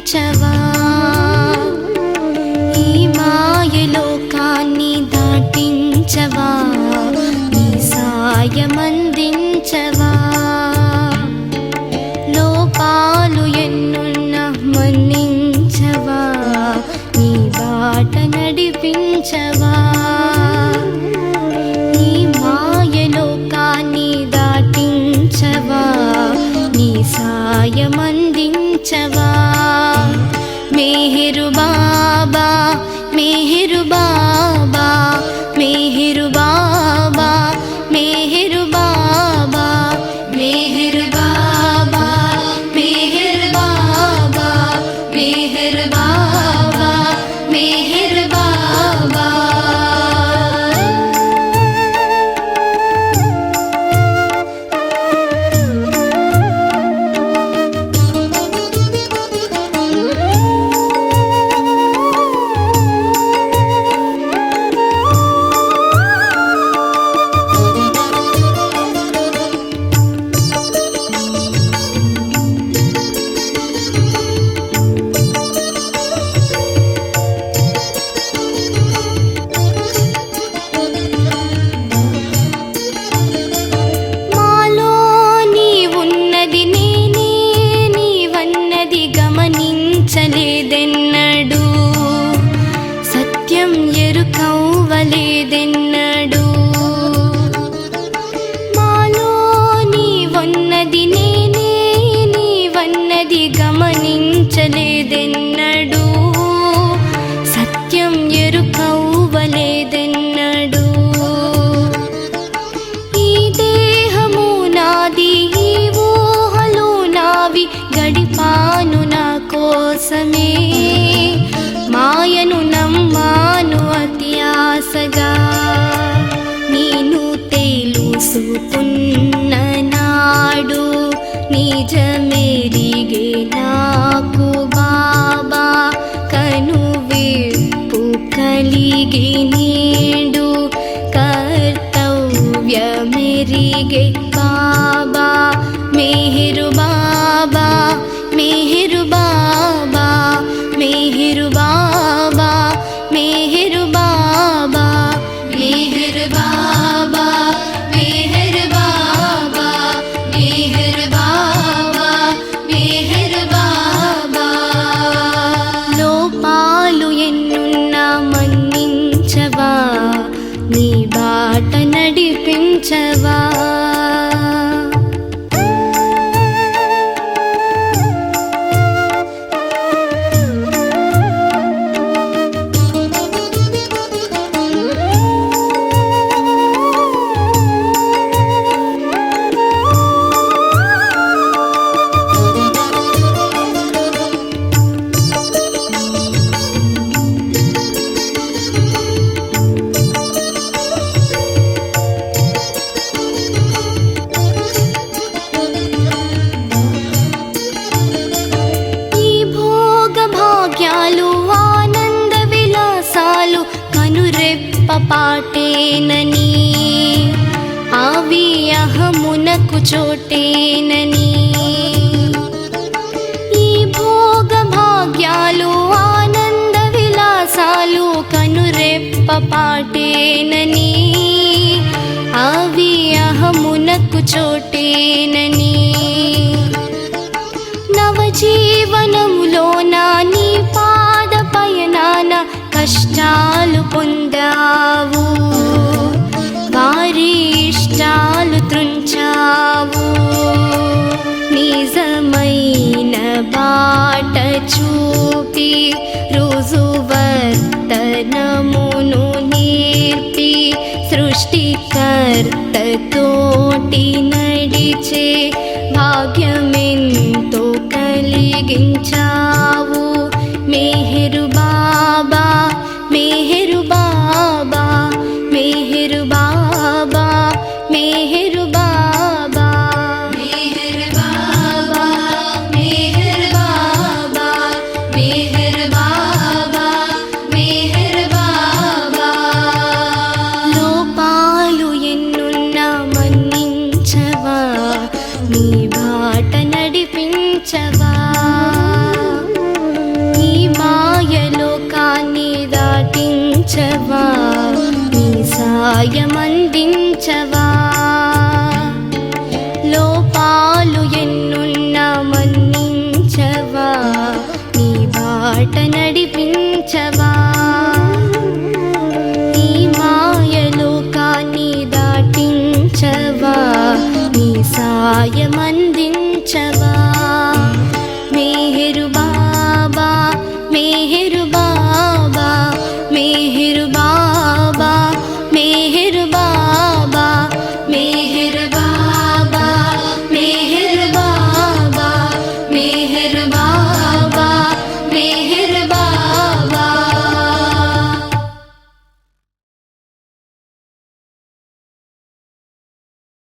నడిపించవా ఈ మాయలోకాన్ని దాటించవా? నీ సాయమందించవా లోపాలు ఎన్నున్న మన్నించవా? నీ బాట నడిపించవా? నీ మాయలోకాన్ని దాటించవా? నీ సాయమందించవా मेहरुबा గమనించలేదెన్నడు సత్యం ఎరుకవ్వలేదెన్నడు ఈ దేహము నాది ఈ ఊహలు నావి గడిపాను నా కోసమే. िनीडु कर्तव्य मेरि पा मेह కనురెప్ప పాటేనని అవి అహమునకు చోటేనని. ఈ భోగ భాగ్యాలు ఆనంద విలాసాలు కనురెప్ప పాటేనని ఆవి అహమునకు చోటేనని. బాట చూపి రోజు వర్తనమును నేర్పి సృష్టికర్త తోటి నడిచే భాగ్యమెంతో కలిగించావు. మేహరు తీర్చవా నీ సాయమందించవా లోపాలు ఎన్నున్నా మన్నించవా? నీ బాట నడిపించవా? నీ మాయలోకాన్ని దాటించవా? నీ సాయమన్